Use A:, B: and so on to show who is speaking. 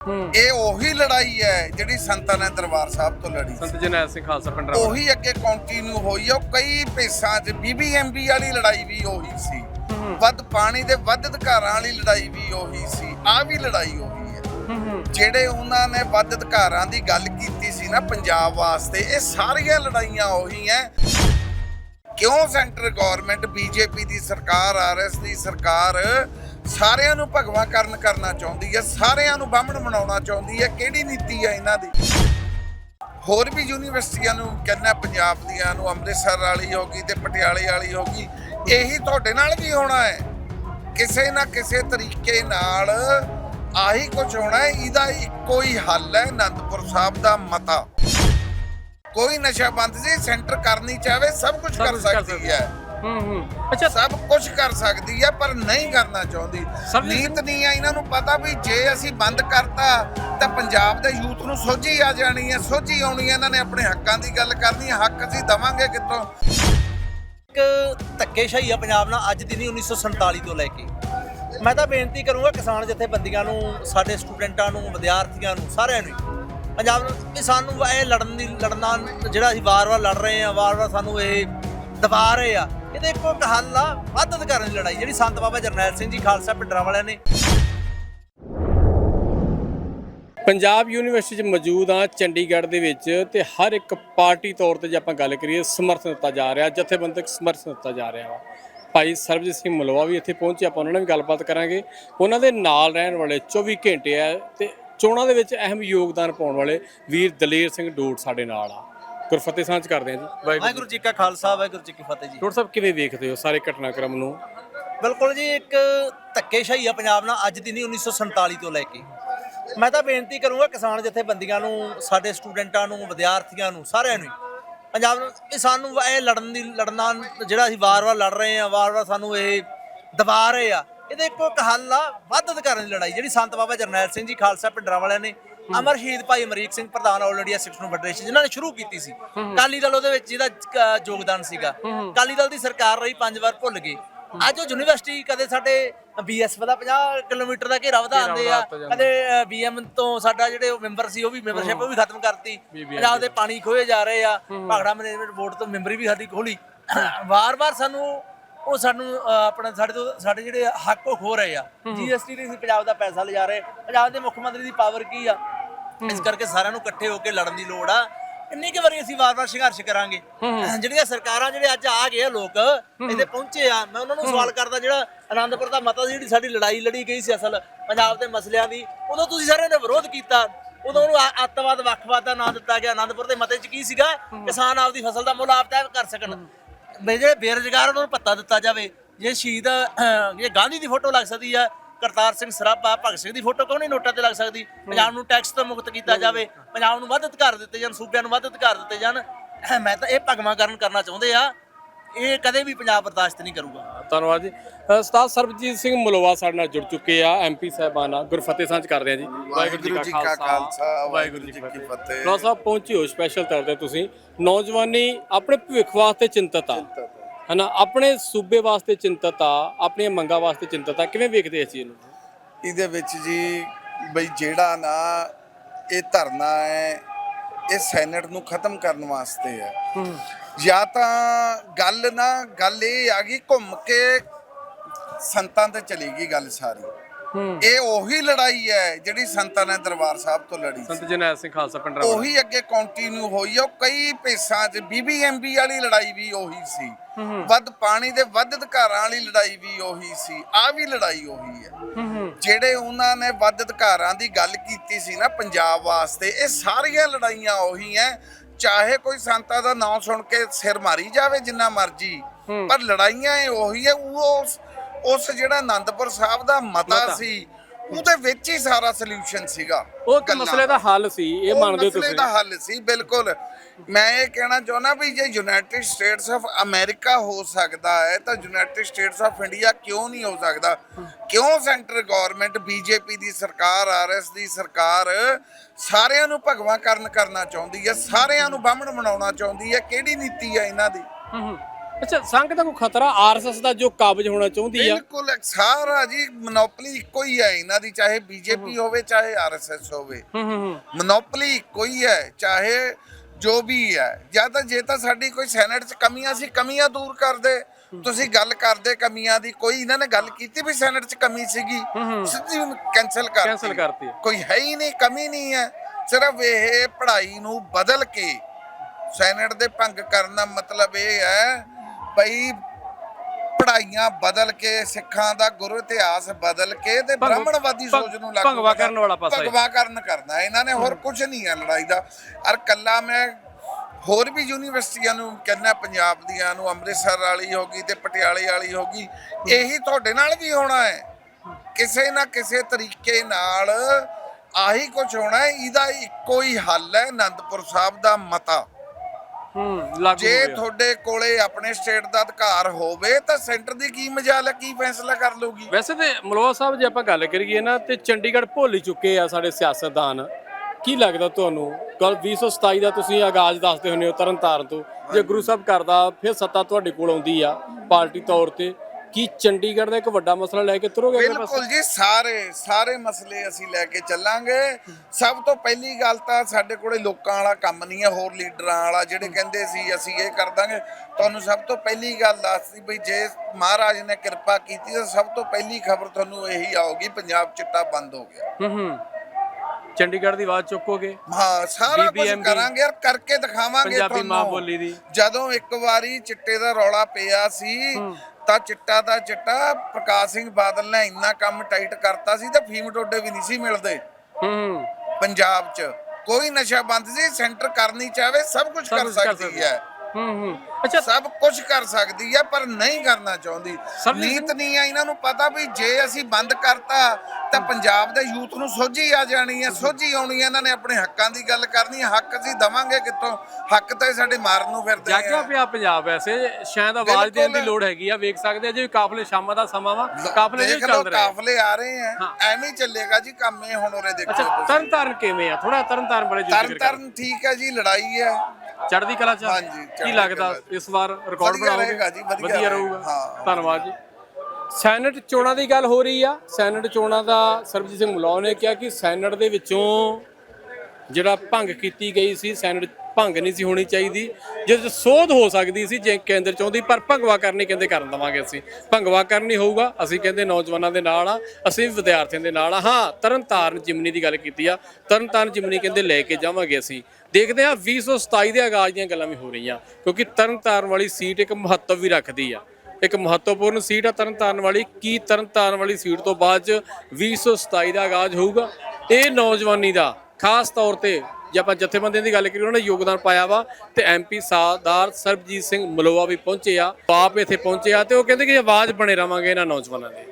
A: ਇਹ ਉਹੀ ਲੜਾਈ ਹੈ ਜਿਹੜੀ ਸੰਤਾਂ ਨੇ ਦਰਬਾਰ ਸਾਹਿਬ ਤੋਂ ਲੜੀ
B: ਸੰਤ ਜਰਨੈਲ ਸਿੰਘ ਖਾਲਸਾ ਪਿੰਡਰਾ
A: ਉਹੀ ਅੱਗੇ ਕੰਟੀਨਿਊ ਹੋਈ ਆ ਉਹ ਕਈ ਪੇਸਾਂ 'ਚ ਬੀਬੀਐਮਬੀ ਵਾਲੀ ਲੜਾਈ ਵੀ ਉਹੀ ਸੀ। ਵੱਧ ਪਾਣੀ ਦੇ ਵੱਧ ਅਧਿਕਾਰਾਂ ਵਾਲੀ ਲੜਾਈ ਵੀ ਉਹੀ ਸੀ। ਆ ਵੀ ਲੜਾਈ ਉਹੀ ਹੈ। ਜਿਹੜੇ ਉਹਨਾਂ ਨੇ ਵੱਧ ਅਧਿਕਾਰਾਂ ਦੀ ਗੱਲ ਕੀਤੀ ਸੀ ਨਾ ਪੰਜਾਬ ਵਾਸਤੇ ਇਹ ਸਾਰੀਆਂ ਲੜਾਈਆਂ ਉਹੀ ਹੈ ਕਿਉਂ ਸੈਂਟਰ ਗਵਰਨਮੈਂਟ ਬੀਜੇਪੀ ਦੀ ਸਰਕਾਰ ਆਰਐਸ ਦੀ ਸਰਕਾਰ ਸਾਰਿਆਂ ਨੂੰ ਭਗਵਾ ਕਰਨ ਕਰਨਾ ਚਾਹੁੰਦੀ ਹੈ ਸਾਰਿਆਂ ਨੂੰ ਬਾਹਮਣ ਬਣਾਉਣਾ ਚਾਹੁੰਦੀ ਹੈ ਕਿਹੜੀ ਨੀਤੀ ਹੈ ਇਹਨਾਂ ਦੀ? ਹੋਰ ਵੀ ਯੂਨੀਵਰਸਿਟੀਆਂ ਨੂੰ ਕਹਿੰਦਾ ਪੰਜਾਬ ਦੀਆਂ ਨੂੰ ਅੰਮ੍ਰਿਤਸਰ ਵਾਲੀ ਹੋ ਗਈ ਤੇ ਪਟਿਆਲੇ ਵਾਲੀ ਹੋ ਗਈ ਇਹੀ ਤੁਹਾਡੇ ਨਾਲ ਵੀ ਹੋਣਾ ਹੈ। ਕਿਸੇ ਨਾ ਕਿਸੇ ਤਰੀਕੇ ਨਾਲ ਆਹੀ ਕੁਝ ਹੋਣਾ ਹੈ ਇਹਦਾ ਇੱਕੋ ਹੀ ਹੱਲ ਹੈ ਆਨੰਦਪੁਰ ਸਾਹਿਬ ਦਾ ਮਤਾ। ਕੋਈ ਨਸ਼ਾ ਬੰਦ ਜੀ ਸੈਂਟਰ ਕਰਨੀ ਚਾਹਵੇ ਸਭ ਕੁਝ ਕਰ ਸਕਦੀ ਹੈ।
B: ਹੂੰ ਹੂੰ। ਅੱਛਾ।
A: ਸਭ ਕੁਝ ਕਰ ਸਕਦੀ ਹੈ ਪਰ ਨਹੀਂ ਕਰਨਾ ਚਾਹੁੰਦੀ। ਨੀਤ ਨਹੀਂ ਹੈ ਇਹਨਾਂ ਨੂੰ ਪਤਾ ਵੀ ਜੇ ਅਸੀਂ ਬੰਦ ਕਰਤਾ ਤਾਂ ਪੰਜਾਬ ਦੇ ਯੂਥ ਨੂੰ ਸੋਝੀ ਆ ਜਾਣੀ ਹੈ ਸੋਝੀ ਆਉਣੀ ਹੈ ਇਹਨਾਂ ਨੇ ਆਪਣੇ ਹੱਕਾਂ ਦੀ ਗੱਲ ਕਰਨੀ ਹੈ ਹੱਕ ਅਸੀਂ ਦਵਾਂਗੇ ਕਿੱਥੋਂ?
C: ਇੱਕ ਧੱਕੇਸ਼ਾਹੀ ਆ ਪੰਜਾਬ ਨਾਲ ਅੱਜ ਦੀ ਨਹੀਂ 1947 ਤੋਂ ਲੈ ਕੇ। ਮੈਂ ਤਾਂ ਬੇਨਤੀ ਕਰੂੰਗਾ ਕਿਸਾਨ ਜਥੇਬੰਦੀਆਂ ਨੂੰ ਸਾਡੇ ਸਟੂਡੈਂਟਾਂ ਨੂੰ ਵਿਦਿਆਰਥੀਆਂ ਨੂੰ ਸਾਰਿਆਂ ਨੂੰ। ਪੰਜਾਬ ਨੂੰ ਵੀ ਸਾਨੂੰ ਇਹ ਲੜਨ ਦੀ ਲੜਨਾ ਜਿਹੜਾ ਅਸੀਂ ਵਾਰ-ਵਾਰ ਲੜ ਰਹੇ ਆ ਵਾਰ-ਵਾਰ ਸਾਨੂੰ ਇਹ ਦਬਾ ਰਹੇ ਆ। ਇਹਦੇ ਇੱਕੋ ਇੱਕ ਹੱਲ ਆ ਵੱਧ ਅਧਿਕਾਰਾਂ ਦੀ ਲੜਾਈ, ਜਿਹੜੀ ਸੰਤ ਬਾਬਾ ਜਰਨੈਲ ਸਿੰਘ ਜੀ ਖਾਲਸਾ ਪਿੰਡਰਾਂ ਵਾਲਿਆਂ ਨੇ।
B: ਪੰਜਾਬ ਯੂਨੀਵਰਸਿਟੀ 'ਚ ਮੌਜੂਦ ਆ ਚੰਡੀਗੜ੍ਹ ਦੇ ਵਿੱਚ ਤੇ ਹਰ ਇੱਕ ਪਾਰਟੀ ਤੌਰ ਤੇ ਜੇ ਆਪਾਂ ਗੱਲ ਕਰੀਏ, ਸਮਰਥਨ ਦਿੱਤਾ ਜਾ ਰਿਹਾ, ਜਥੇਬੰਦਕ ਸਮਰਥਨ ਦਿੱਤਾ ਜਾ ਰਿਹਾ ਵਾ। ਭਾਈ ਸਰਬਜੀਤ ਸਿੰਘ ਮਲਵਾ ਵੀ ਇੱਥੇ ਪਹੁੰਚੇ, ਆਪਾਂ ਉਹਨਾਂ ਨਾਲ ਵੀ ਗੱਲਬਾਤ ਕਰਾਂਗੇ। ਉਹਨਾਂ ਦੇ ਨਾਲ ਰਹਿਣ ਵਾਲੇ 24 ਘੰਟੇ ਆ ਤੇ ਚੋਣਾਂ ਦੇ ਵਿੱਚ ਅਹਿਮ ਯੋਗਦਾਨ ਪਾਉਣ ਵਾਲੇ ਵੀਰ ਦਲੇਰ ਸਿੰਘ ਡੋਟ ਸਾਡੇ ਨਾਲ ਆ। ਗੁਰਫਤਿਹ ਸਾਂਝ ਕਰਦੇ ਆ ਜੀ।
C: ਵਾਹਿਗੁਰੂ ਜੀ ਕਾ ਖਾਲਸਾ ਵਾਹਿਗੁਰੂ ਜੀ ਕੀ ਫਤਿਹ ਜੀ।
B: ਡੋਟ ਸਾਹਿਬ ਕਿਵੇਂ ਵੇਖਦੇ ਹੋ ਸਾਰੇ ਘਟਨਾਕ੍ਰਮ ਨੂੰ?
C: ਬਿਲਕੁਲ ਜੀ ਇੱਕ ਧੱਕੇਸ਼ਾਹੀ ਆ ਪੰਜਾਬ ਨਾਲ ਅੱਜ ਦੀ ਨਹੀਂ 1947 ਤੋਂ ਲੈ ਕੇ। ਮੈਂ ਤਾਂ ਬੇਨਤੀ ਕਰੂੰਗਾ ਕਿਸਾਨ ਜਥੇਬੰਦੀਆਂ ਨੂੰ ਸਾਡੇ ਸਟੂਡੈਂਟਾਂ ਨੂੰ ਵਿਦਿਆਰਥੀਆਂ ਨੂੰ ਸਾਰਿਆਂ ਨੂੰ ਹੀ। ਪੰਜਾਬ ਨੂੰ ਵੀ ਸਾਨੂੰ ਇਹ ਲੜਨ ਦੀ ਲੜਨਾ ਜਿਹੜਾ ਅਸੀਂ ਵਾਰ-ਵਾਰ ਲੜ ਰਹੇ ਆ ਵਾਰ-ਵਾਰ ਸਾਨੂੰ ਇਹ ਦਬਾ ਰਹੇ ਆ। ਇਹਦੇ ਇੱਕੋ ਇੱਕ ਹੱਲ ਆ ਵੱਧ ਅਧਿਕਾਰਾਂ ਦੀ ਲੜਾਈ ਜਿਹੜੀ ਸੰਤ ਬਾਬਾ ਜਰਨੈਲ ਸਿੰਘ ਜੀ ਖਾਲਸਾ ਪਿੰਡਰਾਂ ਵਾਲਿਆਂ ਨੇ ਅਮਰ ਸ਼ਹੀਦ ਭਾਈ ਅਮਰੀਕ ਸਿੰਘ ਪ੍ਰਧਾਨ ਆਲ ਇੰਡੀਆ ਸਿੱਖ ਨੂੰ ਫੈਡਰੇਸ਼ਨ ਜਿਨ੍ਹਾਂ ਨੇ ਸ਼ੁਰੂ ਕੀਤੀ ਸੀ। ਕਾਲੀ ਦਲ ਉਹਦੇ ਵਿੱਚ ਜਿਹਦਾ ਯੋਗਦਾਨ ਸੀਗਾ। ਕਾਲੀ ਦਲ ਦੀ ਸਰਕਾਰ ਰਹੀ ਪੰਜ ਵਾਰ ਭੁੱਲ ਗਏ ਅੱਜ ਉਹ ਯੂਨੀਵਰਸਿਟੀ ਕਦੇ ਸਾਡੇ ਬੀਐਸਐਫ ਦਾ 50 ਕਿਲੋਮੀਟਰ ਦਾ ਘੇਰਾ ਵਧਾਉਂਦੇ ਆ।
B: ਵਧਾ ਦਿੱਤਾ
C: ਕਦੇ ਬੀਐਮ ਤੋਂ ਸਾਡਾ ਜਿਹੜੇ ਉਹ ਮੈਂਬਰ ਸੀ ਉਹ ਵੀ ਮੈਂਬਰਸ਼ਿਪ ਉਹ ਵੀ ਖਤਮ ਕਰਤੀ। ਪੰਜਾਬ ਦੇ ਪਾਣੀ ਖੋਏ ਜਾ ਰਹੇ ਆ। ਭਾਗੜਾ ਮੈਨੇਜਮੈਂਟ ਬੋਰਡ ਤੋਂ ਮੈਂਬਰੀ ਵੀ ਸਾਡੀ ਖੋਲੀ। ਵਾਰ-ਵਾਰ ਸਾਨੂੰ ਉਹ ਸਾਨੂੰ ਆਪਣਾ ਸਾਡੇ ਤੋਂ ਸਾਡੇ ਜਿਹੜੇ ਹੱਕ ਉਹ ਖੋ ਰਹੇ ਆ। ਜੀਐਸਟੀ ਦੇ ਅਸੀਂ ਪੰਜਾਬ ਦਾ ਪੈਸਾ ਲਿਜਾ ਰਹੇ। ਪੰਜਾਬ ਦੇ ਮੁੱਖ ਮੰਤਰੀ ਦੀ ਪਾਵਰ ਕੀ ਆ? ਇਸ ਕਰਕੇ ਸਾਰਿਆਂ ਨੂੰ ਇਕੱਠੇ ਹੋ ਕੇ ਲੜਨ ਦੀ ਲੋੜ ਆ। ਇੰਨੀ ਕੁ ਵਾਰੀ ਅਸੀਂ ਵਾਰ-ਵਾਰ ਸੰਘਰਸ਼ ਕਰਾਂਗੇ। ਜਿਹੜੀਆਂ ਸਰਕਾਰਾਂ ਜਿਹੜੇ ਅੱਜ ਆ ਗਏ ਆ ਲੋਕ ਇੱਥੇ ਪਹੁੰਚੇ ਆ। ਮੈਂ ਉਹਨਾਂ ਨੂੰ ਸਵਾਲ ਕਰਦਾ ਜਿਹੜਾ ਆਨੰਦਪੁਰ ਦਾ ਮਤਾ ਜਿਹੜੀ ਸਾਡੀ ਲੜਾਈ ਲੜੀ ਗਈ ਸੀ ਅਸਲ ਪੰਜਾਬ ਦੇ ਮਸਲਿਆਂ ਦੀ ਉਦੋਂ ਤੁਸੀਂ ਸਾਰਿਆਂ ਨੇ ਵਿਰੋਧ ਕੀਤਾ। ਉਦੋਂ ਉਹਨੂੰ ਅੱਤਵਾਦ ਵੱਖਵਾਦ ਦਾ ਨਾਂ ਦਿੱਤਾ ਗਿਆ। ਆਨੰਦਪੁਰ ਦੇ ਮਤੇ 'ਚ ਕੀ ਸੀਗਾ? ਕਿਸਾਨ ਆਪਦੀ ਫਸਲ ਦਾ ਮੁੱਲ ਆਪ ਤੈਅ ਕਰ ਸਕਣ। ਜਿਹੜੇ ਬੇਰੁਜ਼ਗਾਰ ਉਹਨਾਂ ਨੂੰ ਪੱਤਾ ਦਿੱਤਾ ਜਾਵੇ। ਜੇ ਸ਼ਹੀਦ ਜੇ ਗਾਂਧੀ ਦੀ ਫੋਟੋ ਲੱਗ ਸਕਦੀ ਆ ਕਰਤਾਰ ਸਿੰਘ ਸਰਾਭਾ ਭਗਤ ਸਿੰਘ ਦੀ ਫੋਟੋ ਕਿਉਂ ਨਹੀਂ ਨੋਟਾਂ ਤੇ ਲੱਗ ਸਕਦੀ? ਪੰਜਾਬ ਨੂੰ ਟੈਕਸ ਤੋਂ ਮੁਕਤ ਕੀਤਾ ਜਾਵੇ ਪੰਜਾਬ ਨੂੰ ਵੱਧ ਅਧਿਕਾਰ ਦਿੱਤੇ ਜਾਣ ਸੂਬਿਆਂ ਨੂੰ ਵੱਧ ਅਧਿਕਾਰ ਦਿੱਤੇ ਜਾਣ ਮੈਂ ਤਾਂ ਇਹ ਭਗਵਾਂਕਰਨ ਕਰਨਾ ਚਾਹੁੰਦੇ ਆ। ਇਹ ਕਦੇ ਵੀ ਪੰਜਾਬ ਬਰਦਾਸ਼ਤ ਨਹੀਂ ਕਰੂਗਾ।
B: ਧੰਨਵਾਦ ਜੀ। ਉਸਤਾਦ ਸਰਬਜੀਤ ਸਿੰਘ ਮਲਵਾ ਸਾਡੇ ਨਾਲ ਜੁੜ ਚੁੱਕੇ ਆ ਐਮਪੀ ਸਾਹਿਬਾਨਾ ਗੁਰਫਤਿਹ ਸਾਂਝ ਕਰਦੇ ਆ ਜੀ।
A: ਵਾਹਿਗੁਰੂ ਜੀ ਕਾ ਖਾਲਸਾ ਵਾਹਿਗੁਰੂ ਜੀ ਕੀ ਫਤਿਹ।
B: ਲੋ ਸਾਹਿਬ ਪਹੁੰਚੇ ਹੋ ਸਪੈਸ਼ਲ ਤੌਰ ਤੇ ਤੁਸੀਂ। ਨੌਜਵਾਨੀ ਆਪਣੇ ਭਵਿੱਖ ਵਾਸਤੇ ਚਿੰਤਤ ਆ। ਹਨਾ ਆਪਣੇ ਸੂਬੇ ਵਾਸਤੇ ਚਿੰਤਤ ਆ ਆਪਣੀਆਂ ਮੰਗਾਂ ਵਾਸਤੇ ਚਿੰਤਤ ਆ ਕਿਵੇਂ ਵੇਖਦੇ ਇਸ ਚੀਜ਼ ਨੂੰ
A: ਇਹਦੇ ਵਿੱਚ ਜੀ ਬਈ ਜਿਹੜਾ ਨਾ ਇਹ ਧਰਨਾ ਹੈ ਇਹ ਸੈਨੇਟ ਨੂੰ ਖਤਮ ਕਰਨ ਵਾਸਤੇ ਹੈ। ਜਾਂ ਤਾਂ ਗੱਲ ਨਾ ਗੱਲ ਇਹ ਆ ਗਈ ਘੁੰਮ ਕੇ ਸੰਤਾਂ ਤੇ ਚਲੀ ਗਈ ਗੱਲ ਸਾਰੀ। ਇਹ ਉਹੀ ਲੜਾਈ ਹੈ ਜਿਹੜੀ ਸੰਤਾਂ ਨੇ ਦਰਬਾਰ ਸਾਹਿਬ ਤੋਂ ਲੜੀ
B: ਸੰਤ ਜਰਨੈਲ ਸਿੰਘ ਖਾਲਸਾ ਪਿੰਡਰਾ
A: ਉਹੀ ਅੱਗੇ ਕੰਟੀਨਿਊ ਹੋਈ ਉਹ ਕਈ ਪੇਸਾਂ 'ਚ ਬੀਬੀਐਮਬੀ ਵਾਲੀ ਲੜਾਈ ਵੀ ਉਹੀ ਸੀ। ਵੱਧ ਪਾਣੀ ਦੇ ਵੱਧ ਅਧਿਕਾਰਾਂ ਵਾਲੀ ਲੜਾਈ ਵੀ ਉਹੀ ਸੀ। ਆ ਵੀ ਲੜਾਈ ਉਹੀ ਹੈ। ਜਿਹੜੇ ਉਹਨਾਂ ਨੇ ਵੱਧ ਅਧਿਕਾਰਾਂ ਦੀ ਗੱਲ ਕੀਤੀ ਸੀ ਨਾ ਪੰਜਾਬ ਵਾਸਤੇ ਇਹ ਸਾਰੀਆਂ ਲੜਾਈਆਂ ਉਹੀ ਹੈ ਚਾਹੇ ਕੋਈ ਸੰਤਾਂ ਦਾ ਨਾਮ ਸੁਣ ਕੇ ਸਿਰ ਮਾਰੀ ਜਾਵੇ ਜਿੰਨਾ ਮਰਜ਼ੀ ਪਰ ਲੜਾਈਆਂ ਇਹ ਉਹੀ ਹੈ ਉਹ ਉਸ- ਜਿਹੜਾ ਆਨੰਦਪੁਰ ਸਾਹਿਬ ਦਾ ਮਤਾ ਸੀ ਉਹਦੇ ਵਿੱਚ ਹੀ ਸਾਰਾ ਸੋਲੂਸ਼ਨ ਸੀਗਾ
B: ਉਹ ਇੱਕ
A: ਗੱਲਾਂ
B: ਮਸਲੇ ਦਾ। ਹੱਲ ਸੀ ਇਹ ਮੰਨਦੇ ਹੋ
A: ਮਸਲੇ
B: ਤੁਸੀਂ।
A: ਦਾ ਹੱਲ ਸੀ ਬਿਲਕੁਲ। ਮੈਂ ਇਹ ਕਹਿਣਾ ਚਾਹੁੰਦਾ ਵੀ ਜੇ ਯੂਨਾਈਟਿਡ ਸਟੇਟਸ ਆਫ ਅਮਰੀਕਾ ਹੋ ਸਕਦਾ ਹੈ ਤਾਂ ਯੂਨਾਈਟਿਡ ਸਟੇਟਸ ਆਫ ਇੰਡੀਆ ਕਿਉਂ ਨਹੀਂ ਹੋ ਸਕਦਾ? ਕਿਉਂ ਸੈਂਟਰ ਗਵਰਨਮੈਂਟ ਬੀਜੇਪੀ ਦੀ ਸਰਕਾਰ ਆਰਐਸ ਦੀ ਸਰਕਾਰ ਸਾਰਿਆਂ ਨੂੰ ਭਗਵਾ ਕਰਨ ਕਰਨਾ ਚਾਹੁੰਦੀ ਹੈ ਸਾਰਿਆਂ ਨੂੰ ਬਾਹਮਣ ਬਣਾਉਣਾ ਚਾਹੁੰਦੀ ਹੈ? ਕਿਹੜੀ ਨੀਤੀ ਹੈ ਇਹਨਾਂ ਦੀ?
B: ਅੱਛਾ ਸੰਘ ਦਾ ਕੋਈ ਖਤਰਾ? ਆਰਐਸਐਸ ਦਾ ਜੋ ਕਾਬਜ ਹੋਣਾ ਚਾਹੁੰਦੀ ਆ।
A: ਬਿਲਕੁਲ ਸਾਰਾ ਜੀ ਮੋਨੋਪਲੀ ਇੱਕੋ ਹੀ ਹੈ ਇਹਨਾਂ ਦੀ ਚਾਹੇ ਬੀਜੇਪੀ ਹੋਵੇ ਚਾਹੇ ਆਰਐਸਐਸ ਹੋਵੇ।
B: ਹੂੰ ਹੂੰ ਹੂੰ।
A: ਮੋਨੋਪਲੀ ਇੱਕੋ ਹੀ ਹੈ ਚਾਹੇ ਜੋ ਵੀ ਹੈ ਜਾਂ ਤਾਂ ਜੇ ਤਾਂ ਸਾਡੀ ਕੋਈ ਸੈਨੇਟ 'ਚ ਕਮੀਆਂ ਸੀ ਕਮੀਆਂ ਦੂਰ ਕਰਦੇ। ਤੁਸੀਂ ਗੱਲ ਕਰਦੇ ਕਮੀਆਂ ਦੀ ਕੋਈ ਇਹਨਾਂ ਨੇ ਗੱਲ ਕੀਤੀ ਵੀ ਸੈਨੇਟ 'ਚ ਕਮੀ ਸੀਗੀ? ਸਿੱਧੀ ਕੈਨਸਲ ਕਰਤੀ।
B: ਕੈਂਸਲ ਕਰਤੀ।
A: ਕੋਈ ਹੈ ਹੀ ਨਹੀਂ ਕਮੀ ਨਹੀਂ ਹੈ ਸਿਰਫ ਇਹ ਪੜ੍ਹਾਈ ਨੂੰ ਬਦਲ ਕੇ ਸੈਨੇਟ ਦੇ ਭੰਗ ਕਰਨ ਦਾ ਮਤਲਬ ਇਹ ਹੈ ਭਈ ਪੜ੍ਹਾਈਆਂ ਬਦਲ ਕੇ ਸਿੱਖਾਂ ਦਾ ਗੁਰੂ ਇਤਿਹਾਸ ਬਦਲ ਕੇ ਤੇ ਬ੍ਰਾਹਮਣਵਾਦੀ ਸੋਚ ਨੂੰ ਲਾਗੂ
B: ਭੰਗਵਾ
A: ਕਰਨਾ।
B: ਵਾਲਾ ਪਾਸਾ।
A: ਭੰਗਵਾ ਕਰਨ ਕਰਨਾ। ਇਹਨਾਂ ਨੇ ਹੋਰ ਕੁਝ ਨਹੀਂ ਹੈ ਲੜਾਈ ਦਾ। ਔਰ ਕੱਲਾ ਮੈਂ ਹੋਰ ਵੀ ਯੂਨੀਵਰਸਿਟੀਆਂ ਨੂੰ ਕਹਿੰਦਾ ਪੰਜਾਬ ਦੀਆਂ ਨੂੰ ਅੰਮ੍ਰਿਤਸਰ ਵਾਲੀ ਹੋ ਗਈ ਤੇ ਪਟਿਆਲੇ ਵਾਲੀ ਹੋ ਗਈ ਇਹੀ ਤੁਹਾਡੇ ਨਾਲ ਵੀ ਹੋਣਾ ਹੈ। ਕਿਸੇ ਨਾ ਕਿਸੇ ਤਰੀਕੇ ਨਾਲ ਆਹੀ ਕੁਝ ਹੋਣਾ ਹੈ। ਇਹਦਾ ਇੱਕੋ ਹੀ ਹੱਲ ਹੈ ਆਨੰਦਪੁਰ ਸਾਹਿਬ ਦਾ ਮਤਾ।
B: ਹੂੰ ਲਾਗੂ
A: ਜੇ
B: ਹੋ ਗਿਆ।
A: ਤੁਹਾਡੇ ਕੋਲੇ ਆਪਣੇ ਸਟੇਟ ਦਾ ਅਧਿਕਾਰ ਹੋਵੇ ਤਾਂ ਸੈਂਟਰ ਦੀ ਕੀ ਮਜਾਲ ਹੈ ਕੀ ਫੈਸਲਾ ਕਰ ਲਊਗੀ?
B: ਵੈਸੇ ਤੇ ਮਲਵਾ ਸਾਹਿਬ ਜੇ ਆਪਾਂ ਗੱਲ ਕਰੀਏ ਨਾ ਤੇ ਚੰਡੀਗੜ੍ਹ ਭੁੱਲ ਹੀ ਚੁੱਕੇ ਆ ਸਾਡੇ ਸਿਆਸਤਦਾਨ। ਕੀ ਲੱਗਦਾ ਤੁਹਾਨੂੰ? ਕੱਲ 2027 ਦਾ ਤੁਸੀਂ ਆਗਾਜ਼ ਦੱਸਦੇ ਹੁੰਦੇ ਹੋ ਤਰਨਤਾਰਨ ਤੋਂ। ਜੇ ਗੁਰੂ ਸਾਹਿਬ ਕਰਦਾ ਫਿਰ ਸੱਤਾ ਤੁਹਾਡੇ ਕੋਲ ਆਉਂਦੀ ਆ ਪਾਰਟੀ ਤੌਰ ਤੇ। ਕੀ ਚੰਡੀਗੜ੍ਹ ਦਾ ਇੱਕ ਵੱਡਾ ਮਸਲਾ ਲੈ ਕੇ ਤੁਰੋਗੇ ਅਗਲੇ ਪਾਸੇ?
A: ਬਿਲਕੁਲ ਜੀ ਸਾਰੇ ਸਾਰੇ ਮਸਲੇ ਅਸੀਂ ਲੈ ਕੇ ਚੱਲਾਂਗੇ। ਸਭ ਤੋਂ ਪਹਿਲੀ ਗੱਲ ਤਾਂ ਸਾਡੇ ਕੋਲੇ ਲੋਕਾਂ ਵਾਲਾ ਕੰਮ ਨਹੀਂ ਹੈ ਹੋਰ ਲੀਡਰਾਂ ਵਾਲਾ ਜਿਹੜੇ ਕਹਿੰਦੇ ਸੀ ਅਸੀਂ ਇਹ ਕਰ ਦਾਂਗੇ। ਤੁਹਾਨੂੰ ਸਭ ਤੋਂ ਪਹਿਲੀ ਗੱਲ ਦੱਸਦੀ ਬਈ ਜੇ ਮਹਾਰਾਜ ਨੇ ਕਿਰਪਾ ਕੀਤੀ ਤਾਂ ਸਭ ਤੋਂ ਪਹਿਲੀ ਖਬਰ ਤੁਹਾਨੂੰ ਇਹੀ ਆਊਗੀ ਪੰਜਾਬ ਚਿੱਟਾ ਬੰਦ ਹੋ ਗਿਆ।
B: ਹੂੰ ਹੂੰ। ਚੰਡੀਗੜ੍ਹ ਦੀ ਆਵਾਜ਼ ਚੁੱਕੋਗੇ?
A: ਹਾਂ ਸਾਰਾ ਕੁਝ
B: BBMB
A: ਕਰਾਂਗੇ ਔਰ ਕਰਕੇ ਦਿਖਾਵਾਂਗੇ
B: ਪੰਜਾਬੀ ਮਾਂ
A: ਤੁਹਾਨੂੰ।
B: ਬੋਲੀ ਦੀ।
A: ਜਦੋਂ ਇੱਕ ਵਾਰੀ ਚਿੱਟੇ ਦਾ ਰੌਲਾ ਪਿਆ ਸੀ ਤਾਂ ਚਿੱਟਾ ਦਾ ਚਿੱਟਾ ਪ੍ਰਕਾਸ਼ ਸਿੰਘ ਬਾਦਲ ਨੇ ਇੰਨਾ ਕੰਮ ਟਾਈਟ ਕਰਤਾ ਸੀ ਤੇ ਫੀਮ ਟੋਡੇ ਵੀ ਨਹੀਂ ਸੀ ਮਿਲਦੇ।
B: ਹੂੰ
A: ਪੰਜਾਬ 'ਚ। ਕੋਈ ਨਸ਼ਾ ਬੰਦ ਸੀ ਸੈਂਟਰ ਕਰਨੀ ਚਾਹਵੇ ਸਭ ਕੁਝ ਕਰ ਸਕਦੀ ਹੈ।
B: ਹੂੰ ਹੂੰ। ਅੱਛਾ।
A: ਸਭ ਕੁਝ ਕਰ ਸਕਦੀ ਹੈ ਪਰ ਨਹੀਂ ਕਰਨਾ ਚਾਹੁੰਦੀ। ਨੀਤ ਨਹੀਂ ਆ ਇਹਨਾਂ ਨੂੰ ਪਤਾ ਵੀ ਜੇ ਅਸੀਂ ਬੰਦ ਕਰਤਾ ਤਾਂ ਪੰਜਾਬ ਦੇ ਯੂਥ ਨੂੰ ਸੋਝੀ ਆ ਜਾਣੀ ਹੈ ਸੋਝੀ ਆਉਣੀ ਹੈ ਇਹਨਾਂ ਨੇ ਆਪਣੇ ਹੱਕਾਂ ਦੀ ਗੱਲ ਕਰਨੀ ਹੈ ਹੱਕ ਅਸੀਂ ਦਵਾਂਗੇ ਕਿੱਥੋਂ? ਹੱਕ ਤਾਂ ਇਹ ਸਾਡੇ ਮਾਰਨ ਨੂੰ ਫਿਰਦੇ
B: ਜਾਗਿਆ
A: ਆ।
B: ਪਿਆ ਪੰਜਾਬ ਵੈਸੇ। ਸ਼ਾਇਦ ਆਵਾਜ਼ ਦੇਣ ਦੀ। ਲੋੜ ਹੈਗੀ ਆ ਵੇਖ ਸਕਦੇ ਆ ਜੇ ਕਾਫਲੇ ਸ਼ਾਮਾਂ ਦਾ ਸਮਾਂ ਵਾ ਕਾਫਲੇ
A: ਲਓ
B: ਚੱਲ ਰਹੇ
A: ਕਾਫਲੇ ਆ ਰਹੇ ਆ। ਐਵੇਂ ਚੱਲੇਗਾ ਜੀ ਕੰਮ ਇਹ ਹੁਣ ਉਰੇ ਦੇਖੋ
B: ਅੱਛਾ
A: ਤੁਸੀਂ।
B: ਤਰਨ ਤਾਰਨ ਕਿਵੇਂ ਆ? ਥੋੜਾ ਤਰਨ ਤਾਰਨ ਬੜੇ
A: ਤਰਨ
B: ਜ਼ਿਕਰ ਕਰ।
A: ਤਰਨ ਠੀਕ ਹੈ ਜੀ ਲੜਾਈ ਹੈ
B: ਚੜ੍ਹਦੀ ਕਲਾ ਚ
A: ਹਾਂਜੀ,
B: ਕੀ ਲੱਗਦਾ। ਇਸ ਵਾਰ ਰਿਕਾਰਡ ਬਣਾਓਗੇ?
A: ਜੀ, ਵਧੀਆ ਰਹੇਗਾ।
B: ਰਹੂਗਾ।
A: ਹਾਂ।
B: ਧੰਨਵਾਦ ਜੀ। ਸੈਨੇਟ ਚੋਣਾਂ ਦੀ ਗੱਲ ਹੋ ਰਹੀ ਆ। ਸੈਨੇਟ ਚੋਣਾਂ ਦਾ ਸਰਬਜੀਤ ਸਿੰਘ ਮਲੌ ਨੇ ਕਿਹਾ ਕਿ ਸੈਨੇਟ ਦੇ ਵਿੱਚੋਂ ਜਿਹੜਾ ਭੰਗ ਕੀਤੀ ਗਈ ਸੀ, ਸੈਨੇਟ ਭੰਗ ਨਹੀਂ ਸੀ ਹੋਣੀ ਚਾਹੀਦੀ। ਜਿਹਦੇ ਸੋਧ ਹੋ ਸਕਦੀ ਸੀ ਜੇ ਕੇਂਦਰ ਚਾਹੁੰਦੀ ਪਰ ਭੰਗਵਾ ਕਰਨੀ ਕਹਿੰਦੇ ਕਰਨ ਦਵਾਂਗੇ ਅਸੀਂ। ਭੰਗਵਾ ਕਰਨੀ ਹੋਊਗਾ, ਅਸੀਂ ਕਹਿੰਦੇ ਨੌਜਵਾਨਾਂ ਦੇ ਨਾਲ ਆ, ਅਸੀਂ ਵੀ ਵਿਦਿਆਰਥੀਆਂ ਦੇ ਨਾਲ ਆ। ਹਾਂ, ਤਰਨਤਾਰਨ ਜਿਮਨੀ ਦੀ ਗੱਲ ਕੀਤੀ ਆ। ਤਰਨਤਾਰਨ ਜਿਮਨੀ ਕਹਿੰਦੇ ਲੈ ਕੇ ਜਾਵਾਂਗੇ ਅਸੀਂ। ਦੇਖਦੇ ਆ 2027 ਦੇ ਆਗਾਜ਼ ਦੀਆਂ ਗੱਲਾਂ ਵੀ ਹੋ ਰਹੀਆਂ, ਕਿਉਂਕਿ ਤਰਨਤਾਰਨ ਵਾਲੀ ਸੀਟ ਇੱਕ ਮਹੱਤਵ ਵੀ ਰੱਖਦੀ ਆ। ਇੱਕ ਮਹੱਤਵਪੂਰਨ ਸੀਟ ਆ ਤਰਨਤਾਰਨ ਵਾਲੀ। ਕੀ ਤਰਨਤਾਰਨ ਵਾਲੀ ਸੀਟ ਤੋਂ ਬਾਅਦ ਚ 2027 ਦਾ ਆਗਾਜ਼ ਹੋਊਗਾ? ਇਹ ਨੌਜਵਾਨੀ ਦਾ ਖਾਸ ਤੌਰ ਤੇ ਜੇ ਆਪਾਂ ਜਥੇਬੰਦੀਆਂ ਦੀ ਗੱਲ ਕਰੀਏ, ਉਹਨਾਂ ਨੇ ਯੋਗਦਾਨ ਪਾਇਆ ਵਾ ਤੇ ਐਮਪੀ ਸਾਦਾਰ ਸਰਬਜੀਤ ਸਿੰਘ ਮਲੋਆ ਵੀ ਪਹੁੰਚੇ ਆ। ਆਪ ਇੱਥੇ ਪਹੁੰਚੇ ਆ ਤੇ ਉਹ ਕਹਿੰਦੇ ਕਿ ਆਵਾਜ਼ ਬਣੇ ਰਵਾਂਗੇ ਇਹਨਾਂ ਨੌਜਵਾਨਾਂ ਦੇ।